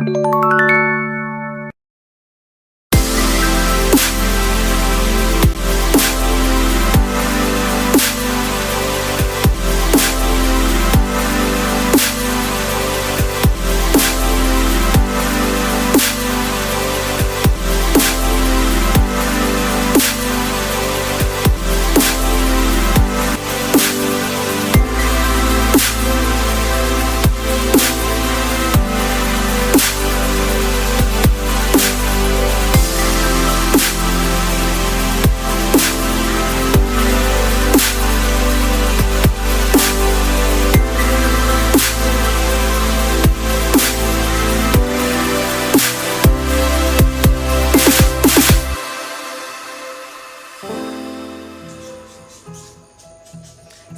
Música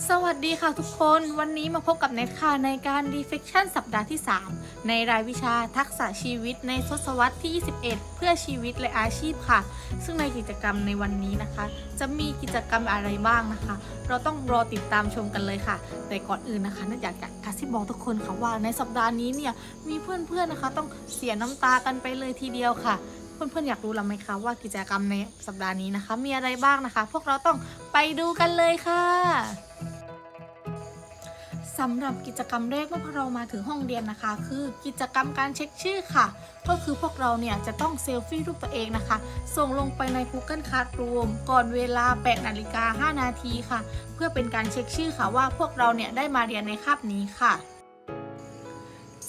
สวัสดีค่ะทุกคนวันนี้มาพบกับเน็ตค่ะในการ Reflection สัปดาห์ที่ 3 ในรายวิชาทักษะชีวิตในทศวรรษที่ 21 เพื่อชีวิตและอาชีพค่ะ ซึ่งในกิจกรรมในวันนี้นะคะ จะมีกิจกรรมอะไรบ้างนะคะ เราต้องรอติดตามชมกันเลยค่ะ แต่ก่อนอื่นนะคะนัทอยากจะกระซิบบอกทุกคนค่ะว่าในสัปดาห์นี้เนี่ยมีเพื่อนๆนะคะ ต้องเสียน้ำตากันไปเลยทีเดียวค่ะเพื่อนๆอยากรู้แล้วไหมคะว่ากิจกรรมในสัปดาห์นี้นะคะ มีอะไรบ้างนะคะ พวกเราต้องไปดูกันเลยค่ะ สำหรับกิจกรรมแรกเมื่อพวกเรามาถึงห้องเรียนนะคะ คือกิจกรรมการเช็คชื่อค่ะ ก็คือพวกเราเนี่ยจะต้องเซลฟี่รูปตัวเองนะคะ ส่งลงไปใน Google Classroom ก่อนเวลา 8 นาฬิกา 5 นาทีค่ะ เพื่อเป็นการเช็คชื่อค่ะว่าพวกเราเนี่ยได้มาเรียนในคาบนี้ค่ะ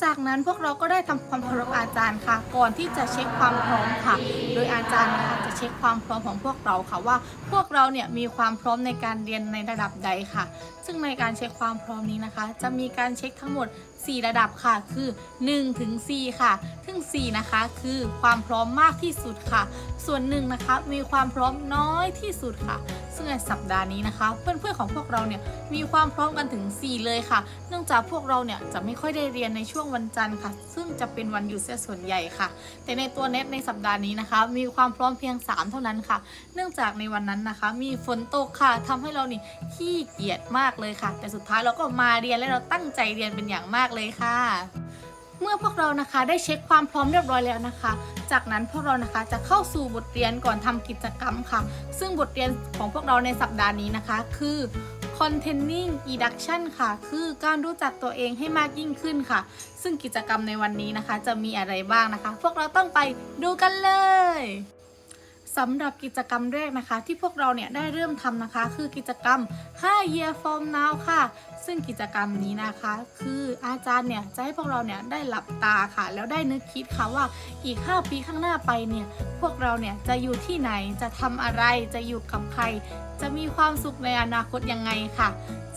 จากนั้นพวกเราก็ได้ทำความเคารพอาจารย์ค่ะ ก่อนที่จะเช็คความพร้อมค่ะ โดยอาจารย์นะคะจะเช็คความพร้อมของพวกเราค่ะว่า พวกเราเนี่ยมีความพร้อมในการเรียนในระดับใดค่ะ ซึ่งในการเช็คความพร้อมนี้นะคะ จะมีการเช็คทั้งหมด 4 ระดับค่ะ คือ1ถึง4ค่ะ ซึ่ง4นะคะคือความพร้อมมากที่สุดค่ะ ส่วน1นะคะมีความพร้อมน้อยที่สุดค่ะ ซึ่งในสัปดาห์นี้นะคะ เพื่อนๆของพวกเราเนี่ยมีความพร้อมกันถึง 4 เลยค่ะ เนื่องจากพวกเราเนี่ยจะไม่ค่อยได้เรียนในช่วงวันจันทร์ค่ะ ซึ่งจะเป็นวันหยุดเสียส่วนใหญ่ค่ะ แต่ในตัวเน็ตในสัปดาห์นี้นะคะ มีความพร้อมเพียง 3 เท่านั้นค่ะ เนื่องจากในวันนั้นนะคะ มีฝนตกค่ะทำให้เรานี่ขี้เกียจมากเลยค่ะ แต่สุดท้ายเราก็มาเรียนและเราตั้งใจเรียนเป็นอย่างมากเลยค่ะ เมื่อพวกเรานะคะได้เช็คความพร้อมเรียบร้อยแล้วนะคะ จากนั้นพวกเรานะคะจะเข้าสู่บทเรียนก่อนทำกิจกรรมค่ะ ซึ่งบทเรียนของพวกเราในสัปดาห์นี้นะคะ คือ containing induction ค่ะ คือการรู้จักตัวเองให้มากยิ่งขึ้นค่ะ ซึ่งกิจกรรมในวันนี้นะคะ จะมีอะไรบ้างนะคะ พวกเราต้องไปดูกันเลย สำหรับกิจกรรมแรกนะคะ ที่พวกเราเนี่ยได้เริ่มทำนะคะ คือกิจกรรม5 year from now ค่ะ ซึ่งกิจกรรมนี้นะคะ คืออาจารย์เนี่ยจะให้พวกเราเนี่ยได้หลับตาค่ะ แล้วได้นึกคิดค่ะว่าอีก 5 ปีข้างหน้าไปเนี่ยพวกเราเนี่ยจะอยู่ที่ไหนจะทำอะไรจะอยู่กับใคร จะมีความสุขในอนาคตยังไงค่ะ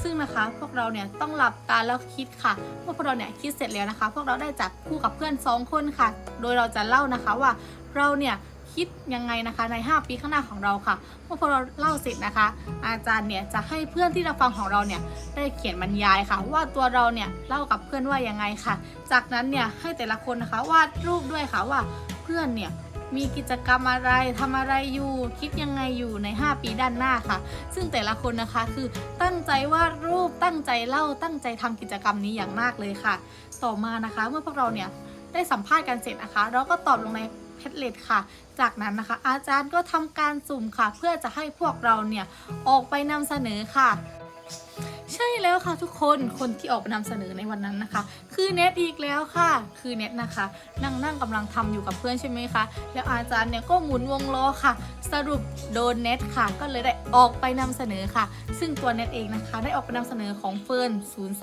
ซึ่งนะคะพวกเราเนี่ยต้องหลับตาแล้วคิดค่ะเมื่อพวกเราเนี่ยคิดเสร็จแล้วนะคะ พวกเราได้จับคู่กับเพื่อนสองคนค่ะ โดยเราจะเล่านะคะว่าเราเนี่ย คิดยังไงนะคะใน 5 ปีข้างหน้าของเราค่ะเมื่อพอเราเล่าเสร็จนะคะ อาจารย์เนี่ยจะให้เพื่อนที่เราฟังของเราเนี่ยได้เขียนบรรยายค่ะ ว่าตัวเราเนี่ยเล่ากับเพื่อนว่ายังไงค่ะ จากนั้นเนี่ยให้แต่ละคนนะคะวาดรูปด้วยค่ะว่าเพื่อนเนี่ยมีกิจกรรมอะไรทำอะไรอยู่ คิดยังไงอยู่ใน 5 ปีด้านหน้าค่ะ ซึ่งแต่ละคนนะคะคือตั้งใจวาดรูปตั้งใจเล่าตั้งใจทำกิจกรรมนี้อย่างมากเลยค่ะ ต่อมานะคะเมื่อพวกเราเนี่ยได้สัมภาษณ์กันเสร็จนะคะ เราก็ตอบลงใน ทเลตค่ะ จากนั้นนะคะ อาจารย์ก็ทำการสุ่มค่ะ เพื่อจะให้พวกเราเนี่ยออกไปนำเสนอค่ะใช่แล้วค่ะทุกคนคนที่ออกไปนำเสนอในวันนั้นนะคะ คือเน็ตอีกแล้วค่ะ คือเน็ตนะคะ นั่งนั่งกำลังทำอยู่กับเพื่อนใช่ไหมคะแล้วอาจารย์เนี่ยก็หมุนวงล้อค่ะ สรุปโดนเน็ตค่ะ ก็เลยได้ออกไปนำเสนอค่ะ ซึ่งตัวเน็ตเองนะคะ ได้ออกไปนำเสนอของเฟิร์น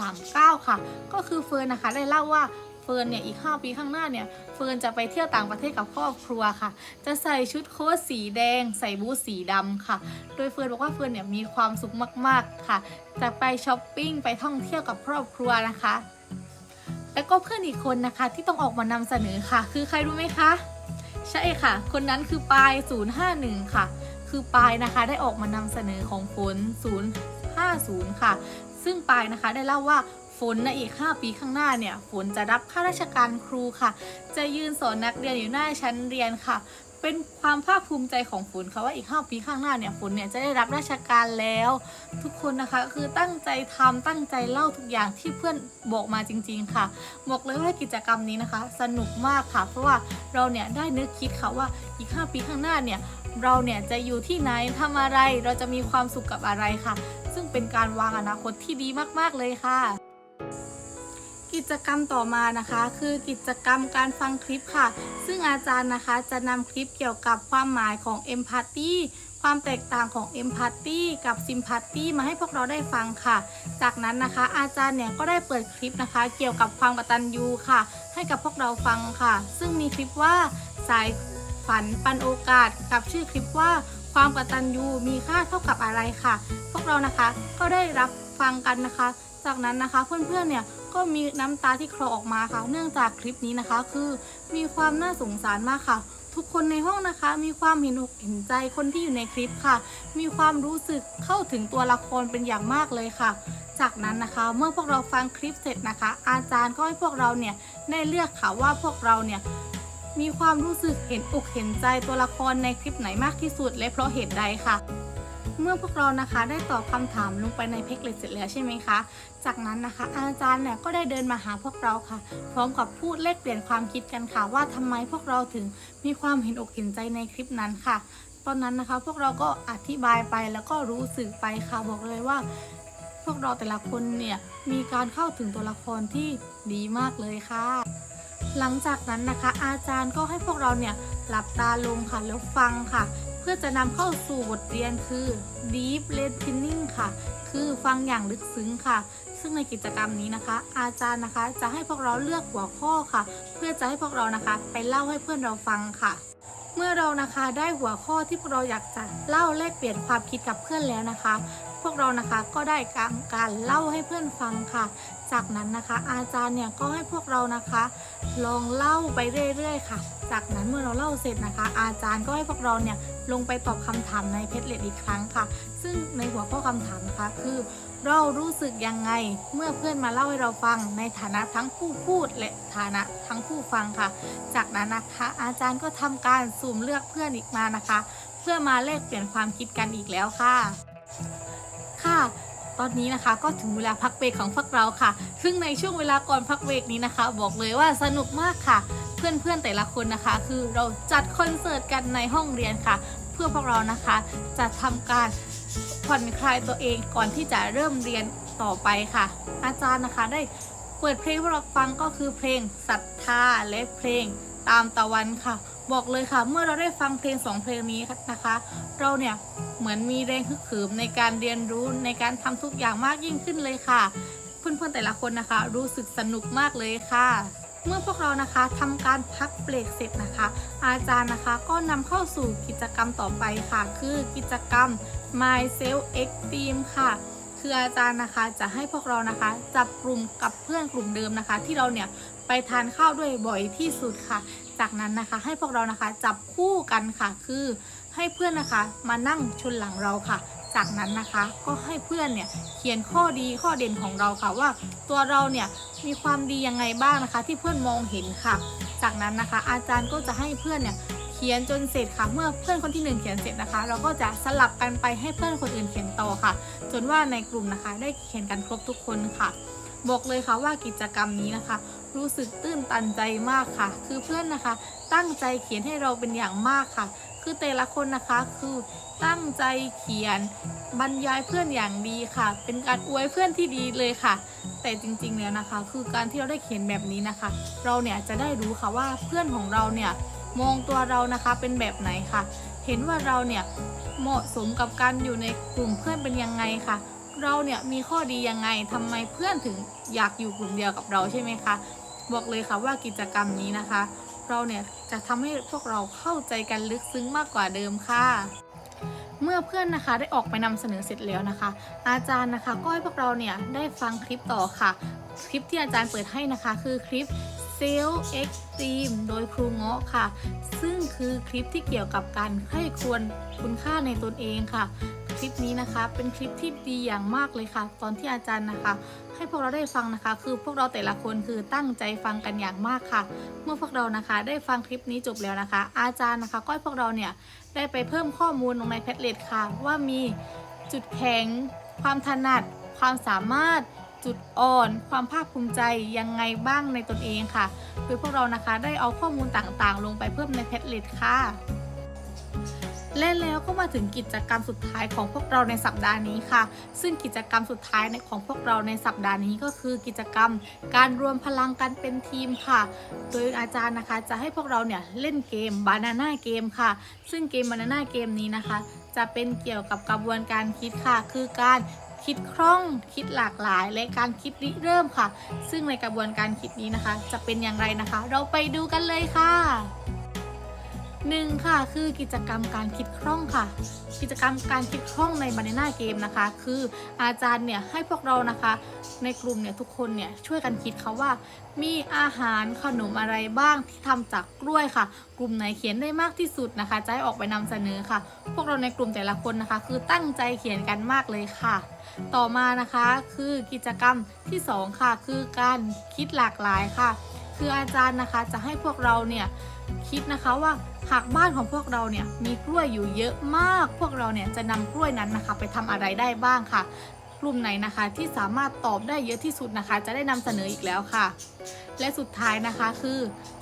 039 ค่ะ ก็คือเฟิร์นนะคะ ได้เล่าว่า เฟิร์นเนี่ยอีก 5 ปีข้างหน้าเนี่ยเฟิร์นจะไปเที่ยวต่างประเทศกับครอบครัวค่ะ จะใส่ชุดโค้ทสีแดง ใส่บูทสีดำค่ะ โดยเฟิร์นบอกว่าเฟิร์นเนี่ยมีความสุขมากๆค่ะ จะไปช้อปปิ้งไปท่องเที่ยวกับครอบครัวนะคะ แล้วก็เพื่อนอีกคนนะคะที่ต้องออกมานำเสนอค่ะ คือใครรู้ไหมคะ ใช่ค่ะ คนนั้นคือปาย 051 ค่ะ คือปายนะคะได้ออกมานำเสนอของฝน050 ค่ะ ซึ่งปายนะคะได้เล่าว่า ฝนในอีก 5 ปีข้างหน้าเนี่ยฝนจะรับข้าราชการครูค่ะ จะยืนสอนนักเรียนอยู่หน้าชั้นเรียนค่ะเเป็นความภาคภูมิใจของฝนค่ะว่าอีก 5 ปีข้างหน้าเนี่ยฝนเนี่ยจะได้รับราชการแล้ว ทุกคนนะคะคือตั้งใจทำตั้งใจเล่าทุกอย่างที่เพื่อนบอกมาจริง ๆ ค่ะ บอกเลยว่ากิจกรรมนี้นะคะ สนุกมากค่ะ เพราะว่าเราเนี่ยได้นึกคิดค่ะว่าอีก 5 ปีข้างหน้าเนี่ยเราเนี่ยจะอยู่ที่ไหนทำอะไร เราจะมีความสุขกับอะไรค่ะ ซึ่งเป็นการวางอนาคตที่ดีมากๆเลยค่ะ กิจกรรมต่อมานะคะ คือกิจกรรมการฟังคลิปค่ะ ซึ่งอาจารย์นะคะจะนำคลิปเกี่ยวกับความหมายของ Empathy ความแตกต่างของ Empathy กับ Sympathy มาให้พวกเราได้ฟังค่ะ จากนั้นนะคะอาจารย์เนี่ยก็ได้เปิดคลิปนะคะ เกี่ยวกับความกตัญญูค่ะ ให้กับพวกเราฟังค่ะ ซึ่งมีคลิปว่าสายฝันปันโอกาส กับชื่อคลิปว่าความกตัญญูมีค่าเท่ากับอะไรค่ะ พวกเรานะคะก็ได้รับฟังกันนะคะ จากนั้นนะคะเพื่อนๆเนี่ย ก็มีน้ำตาที่คลอออกมาค่ะ เนื่องจากคลิปนี้นะคะ คือมีความน่าสงสารมากค่ะ ทุกคนในห้องนะคะ มีความเห็นอกเห็นใจคนที่อยู่ในคลิปค่ะ มีความรู้สึกเข้าถึงตัวละครเป็นอย่างมากเลยค่ะ จากนั้นนะคะเมื่อพวกเราฟังคลิปเสร็จนะคะ อาจารย์ก็ให้พวกเราเนี่ยได้เลือกค่ะว่าพวกเราเนี่ยมีความรู้สึกเห็นอกเห็นใจตัวละครในคลิปไหนมากที่สุดและเพราะเหตุใดค่ะ เมื่อพวกเรานะคะได้ตอบคำถามลงไปในเพจเลตเสร็จแล้วใช่ไหมคะ จากนั้นนะคะ อาจารย์เนี่ยก็ได้เดินมาหาพวกเราค่ะ พร้อมกับพูดแลกเปลี่ยนความคิดกันค่ะ ว่าทำไมพวกเราถึงมีความเห็นอกเห็นใจในคลิปนั้นค่ะ ตอนนั้นนะคะพวกเราก็อธิบายไปแล้วก็รู้สึกไปค่ะบอกเลยว่า พวกเราแต่ละคนเนี่ยมีการเข้าถึงตัวละครที่ดีมากเลยค่ะหลังจากนั้นนะคะอาจารย์ก็ให้พวกเราเนี่ยหลับตาลงค่ะแล้วฟังค่ะ เพื่อจะนำเข้าสู่บทเรียนคือ deep listening ค่ะ คือฟังอย่างลึกซึ้งค่ะ ซึ่งในกิจกรรมนี้นะคะ อาจารย์นะคะจะให้พวกเราเลือกหัวข้อค่ะ เพื่อจะให้พวกเรานะคะ ไปเล่าให้เพื่อนเราฟังค่ะ เมื่อเรานะคะได้หัวข้อที่พวกเราอยากจะเล่าแลกเปลี่ยนความคิดกับเพื่อนแล้วนะคะ พวกเรานะคะก็ได้การการเล่าให้เพื่อนฟังค่ะ จากนั้นนะคะอาจารย์เนี่ยก็ให้พวกเรานะคะ ลองเล่าไปเรื่อยๆค่ะ จากนั้นเมื่อเราเล่าเสร็จนะคะ อาจารย์ก็ให้พวกเราเนี่ยลงไปตอบคำถามในเพจเลดอีกครั้งค่ะ ซึ่งในหัวข้อคำถามนะคะคือเรารู้สึกยังไงเมื่อเพื่อนมาเล่าให้เราฟังในฐานะทั้งผู้พูดและฐานะทั้งผู้ฟังค่ะ จากนั้นนะคะอาจารย์ก็ทำการสุ่มเลือกเพื่อนอีกมานะคะ เพื่อมาแลกเปลี่ยนความคิดกันอีกแล้วค่ะ ค่ะ ตอนนี้นะคะก็ถึงเวลาพักเบรกของพวกเราค่ะ ซึ่งในช่วงเวลาก่อนพักเบรกนี้นะคะ บอกเลยว่าสนุกมากค่ะ เพื่อนๆแต่ละคนนะคะ คือเราจัดคอนเสิร์ตกันในห้องเรียนค่ะ เพื่อพวกเรานะคะจะทำการผ่อนคลายตัวเองก่อนที่จะเริ่มเรียนต่อไปค่ะ อาจารย์นะคะได้เปิดเพลงให้พวกเราฟังก็คือเพลงศรัทธาและเพลงตามตะวันค่ะ บอกเลยค่ะ เมื่อเราได้ฟังเพลงสองเพลงนี้นะคะ เราเนี่ยเหมือนมีแรงฮึกเหิมในการเรียนรู้ในการทำทุกอย่างมากยิ่งขึ้นเลยค่ะ เพื่อนๆแต่ละคนนะคะ รู้สึกสนุกมากเลยค่ะ เมื่อพวกเรานะคะทำการพักเบรกเสร็จนะคะ อาจารย์นะคะก็นำเข้าสู่กิจกรรมต่อไปค่ะ คือกิจกรรม My Self Esteem ค่ะคืออาจารย์นะคะจะให้พวกเรานะคะ จับกลุ่มกับเพื่อนกลุ่มเดิมนะคะ ที่เราเนี่ยไปทานข้าวด้วยบ่อยที่สุดค่ะ จากนั้นนะคะให้พวกเรานะคะจับคู่กันค่ะ คือให้เพื่อนนะคะมานั่งชนหลังเราค่ะ จากนั้นนะคะก็ให้เพื่อนเนี่ยเขียนข้อดีข้อเด่นของเราค่ะว่า ตัวเราเนี่ยมีความดียังไงบ้างนะคะ ที่เพื่อนมองเห็นค่ะ จากนั้นนะคะ อาจารย์ก็จะให้เพื่อนเนี่ยเขียนจนเสร็จค่ะ เมื่อเพื่อนคนที่หนึ่งเขียนเสร็จนะคะ เราก็จะสลับกันไปให้เพื่อนคนอื่นเขียนต่อค่ะ จนว่าในกลุ่มนะคะ ได้เขียนกันครบทุกคนค่ะ บอกเลยค่ะว่ากิจกรรมนี้นะคะ รู้สึกตื้นตันใจมากค่ะ คือเพื่อนนะคะ ตั้งใจเขียนให้เราเป็นอย่างมากค่ะ คือแต่ละคนนะคะคือตั้งใจเขียนบรรยายเพื่อนอย่างดีค่ะ เป็นการอวยเพื่อนที่ดีเลยค่ะ แต่จริงๆแล้วนะคะ คือการที่เราได้เขียนแบบนี้นะคะ เราเนี่ยจะได้รู้ค่ะว่าเพื่อนของเราเนี่ยมองตัวเรานะคะเป็นแบบไหนค่ะ เห็นว่าเราเนี่ยเหมาะสมกับการอยู่ในกลุ่มเพื่อนเป็นยังไงค่ะ เราเนี่ยมีข้อดียังไงทำไมเพื่อนถึงอยากอยู่กลุ่มเดียวกับเราใช่ไหมคะ บอกเลยค่ะว่ากิจกรรมนี้นะคะ เราเนี่ยจะทำให้พวกเราเข้าใจกันลึกซึ้งมากกว่าเดิมค่ะ เมื่อเพื่อนนะคะได้ออกไปนำเสนอเสร็จแล้วนะคะ อาจารย์นะคะก็ให้พวกเราเนี่ยได้ฟังคลิปต่อค่ะ คลิปที่อาจารย์เปิดให้นะคะ คือคลิป s e l f Extreme โดยครูเงาะค่ะ ซึ่งคือคลิปที่เกี่ยวกับการให้ควรคุณค่าในตนเองค่ะคคลิปนี้นะคะเป็นคลิปที่ดีอย่างมากเลยค่ะ ตอนที่อาจารย์นะคะ ให้พวกเราได้ฟังนะคะ คือพวกเราแต่ละคนคือตั้งใจฟังกันอย่างมากค่ะ เมื่อพวกเรานะคะได้ฟังคลิปนี้จบแล้วนะคะ อาจารย์นะคะก็ให้พวกเราเนี่ยได้ไปเพิ่มข้อมูลลงในแพทเลตค่ะ ว่ามีจุดแข็ง ความถนัด ความสามารถ จุดอ่อน ความภาคภูมิใจยังไงบ้างในตนเองค่ะ โดยพวกเรานะคะได้เอาข้อมูลต่างๆ ลงไปเพิ่มในแพทเลตค่ะ และแล้วก็มาถึงกิจกรรมสุดท้ายของพวกเราในสัปดาห์นี้ค่ะ ซึ่งกิจกรรมสุดท้ายของพวกเราในสัปดาห์นี้ก็คือกิจกรรม การรวมพลังกันเป็นทีมค่ะ โดยอาจารย์นะคะจะให้พวกเราเนี่ยเล่นเกม Banana Game ค่ะ ซึ่งเกม Banana Game นี้นะคะจะเป็นเกี่ยวกับกระบวนการคิดค่ะ คือการ คิดคล่องคิดหลากหลาย และการคิดริเริ่มค่ะ ซึ่งในกระบวนการคิดนี้นะคะ จะเป็นอย่างไรนะคะ เราไปดูกันเลยค่ะ หนึ่งค่ะคือกิจกรรมการคิดคล่องค่ะ กิจกรรมการคิดคล่องในบานาน่าเกมนะคะ คืออาจารย์เนี่ยให้พวกเรานะคะ ในกลุ่มเนี่ยทุกคนเนี่ยช่วยกันคิดค่ะว่า มีอาหารขนมอะไรบ้างที่ทำจากกล้วยค่ะ กลุ่มไหนเขียนได้มากที่สุดนะคะจะให้ออกไปนำเสนอค่ะ พวกเราในกลุ่มแต่ละคนนะคะ คือตั้งใจเขียนกันมากเลยค่ะ ต่อมานะคะคือกิจกรรมที่สองค่ะ คือการคิดหลากหลายค่ะ คืออาจารย์นะคะจะให้พวกเราเนี่ยคิดนะคะว่าหากบ้านของพวกเราเนี่ยมีกล้วยอยู่เยอะมาก พวกเราเนี่ยจะนำกล้วยนั้นนะคะ ไปทำอะไรได้บ้างค่ะ กลุ่มไหนนะคะที่สามารถตอบได้เยอะที่สุดนะคะ จะได้นำเสนออีกแล้วค่ะ และสุดท้ายนะคะคือ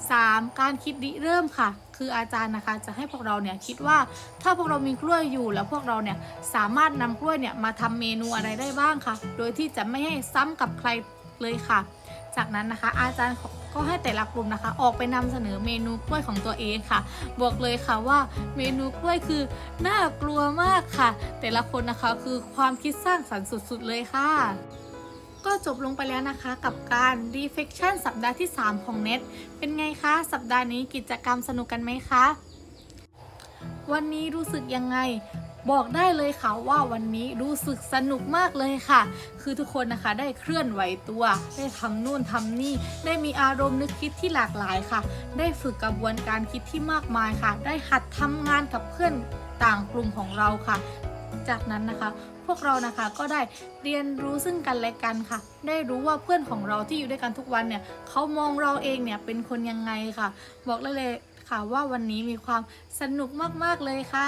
3. การคิดริเริ่มค่ะ คืออาจารย์นะคะจะให้พวกเราเนี่ยคิดว่าถ้าพวกเรามีกล้วยอยู่แล้วพวกเราเนี่ยสามารถนำกล้วยเนี่ยมาทำเมนูอะไรได้บ้างค่ะ โดยที่จะไม่ให้ซ้ำกับใครเลยค่ะ จากนั้นนะคะ อาจารย์ก็ให้แต่ละกลุ่มนะคะ ออกไปนำเสนอเมนูกล้วยของตัวเองค่ะ บอกเลยค่ะว่าเมนูกล้วยคือน่ากลัวมากค่ะ แต่ละคนนะคะคือความคิดสร้างสรรค์สุดๆเลยค่ะก็จบลงไปแล้วนะคะกับการ Reflection สัปดาห์ที่ 3 ของ Net เป็นไงคะ สัปดาห์นี้กิจกรรมสนุกกันไหมคะ วันนี้รู้สึกยังไง บอกได้เลยค่ะว่าวันนี้รู้สึกสนุกมากเลยค่ะ คือทุกคนนะคะได้เคลื่อนไหวตัว ได้ทำนู่นทำนี่ ได้มีอารมณ์นึกคิดที่หลากหลายค่ะ ได้ฝึกกระบวนการคิดที่มากมายค่ะ ได้หัดทำงานกับเพื่อนต่างกลุ่มของเราค่ะ จากนั้นนะคะพวกเรานะคะก็ได้เรียนรู้ซึ่งกันและกันค่ะ ได้รู้ว่าเพื่อนของเราที่อยู่ด้วยกันทุกวันเนี่ยเขามองเราเองเนี่ยเป็นคนยังไงค่ะ บอกเลยเลยค่ะว่าวันนี้มีความสนุกมากๆเลยค่ะ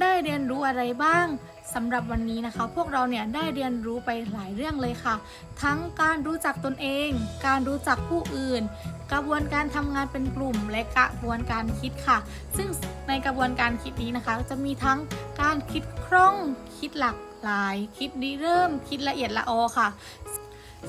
ได้เรียนรู้อะไรบ้างสำหรับวันนี้นะคะ พวกเราเนี่ยได้เรียนรู้ไปหลายเรื่องเลยค่ะ ทั้งการรู้จักตนเอง การรู้จักผู้อื่น กระบวนการทำงานเป็นกลุ่ม และกระบวนการคิดค่ะ ซึ่งในกระบวนการคิดนี้นะคะ จะมีทั้งการคิดคล่อง คิดหลากหลาย คิดริเริ่ม คิดละเอียดละออค่ะ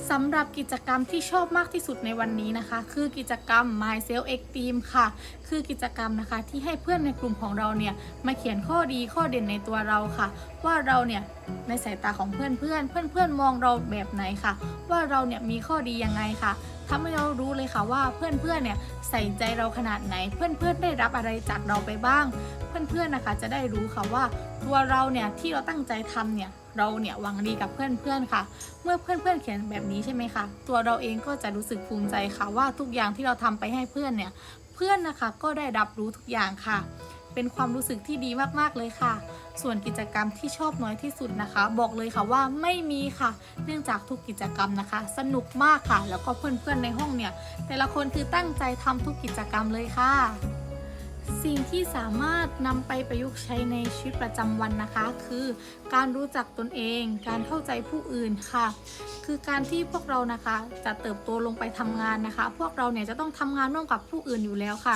สำหรับกิจกรรมที่ชอบมากที่สุดในวันนี้นะคะ คือกิจกรรม My Self Esteem ค่ะ คือกิจกรรมนะคะที่ให้เพื่อนในกลุ่มของเราเนี่ยมาเขียนข้อดีข้อเด่นในตัวเราค่ะ ว่าเราเนี่ยในสายตาของเพื่อนเพื่อนเพื่อนเพื่อนมองเราแบบไหนค่ะ ว่าเราเนี่ยมีข้อดียังไงค่ะทำให้เรารู้เลยค่ะว่าเพื่อนเพื่อนเนี่ยใส่ใจเราขนาดไหน เพื่อนเพื่อนได้รับอะไรจากเราไปบ้าง เพื่อนเพื่อนนะคะจะได้รู้ค่ะว่าตัวเราเนี่ยที่เราตั้งใจทำเนี่ย เราเนี่ยหวังดีกับเพื่อนเพื่อนๆค่ะ เมื่อเพื่อนๆเขียนแบบนี้ใช่ไหมคะตัวเราเองก็จะรู้สึกภูมิใจค่ะว่าทุกอย่างที่เราทำไปให้เพื่อนเนี่ยเพื่อนนะคะก็ได้รับรู้ทุกอย่างค่ะ เป็นความรู้สึกที่ดีมากๆเลยค่ะ ส่วนกิจกรรมที่ชอบน้อยที่สุดนะคะ บอกเลยค่ะว่าไม่มีค่ะ เนื่องจากทุกกิจกรรมนะคะ สนุกมากค่ะ แล้วก็เพื่อนๆในห้องเนี่ย แต่ละคนคือตั้งใจทำทุกกิจกรรมเลยค่ะ สิ่งที่สามารถนำไปประยุกต์ใช้ในชีวิตประจำวันนะคะ คือการรู้จักตนเอง การเข้าใจผู้อื่นค่ะ คือการที่พวกเรานะคะจะเติบโตลงไปทำงานนะคะ พวกเราเนี่ยจะต้องทำงานร่วมกับผู้อื่นอยู่แล้วค่ะ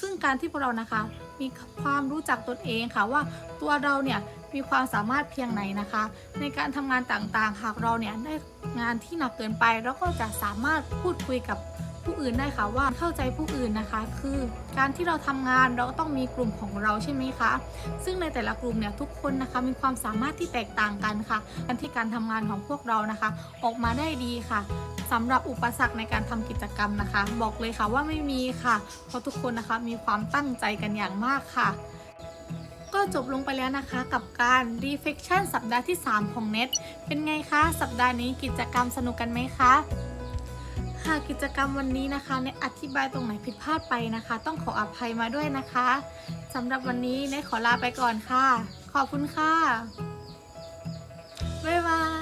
ซึ่งการที่พวกเรานะคะมีความรู้จักตนเองค่ะว่าตัวเราเนี่ยมีความสามารถเพียงไหนนะคะ ในการทำงานต่างๆ หากเราเนี่ยได้งานที่หนักเกินไปเราก็จะสามารถพูดคุยกับ ผู้อื่นได้ค่ะว่าเข้าใจผู้อื่นนะคะ คือการที่เราทำงานเราก็ต้องมีกลุ่มของเราใช่ไหมคะ ซึ่งในแต่ละกลุ่มเนี่ยทุกคนนะคะมีความสามารถที่แตกต่างกันค่ะการที่การทำงานของพวกเรานะคะ ออกมาได้ดีค่ะสำหรับอุปสรรคในการทำกิจกรรมนะคะ บอกเลยค่ะว่าไม่มีค่ะ เพราะทุกคนนะคะมีความตั้งใจกันอย่างมากค่ะก็จบลงไปแล้วนะคะกับการ Reflection สัปดาห์ที่ 3 ของ Net เป็นไงคะ สัปดาห์นี้กิจกรรมสนุกกันไหมคะ ค่ะกิจกรรมวันนี้นะคะเนอธิบายตรงไหนผิดพลาดไปนะคะ ต้องขออภัยมาด้วยนะคะสำหรับวันนี้เนขอลาไปก่อนค่ะ ขอบคุณค่ะ บ๊ายบาย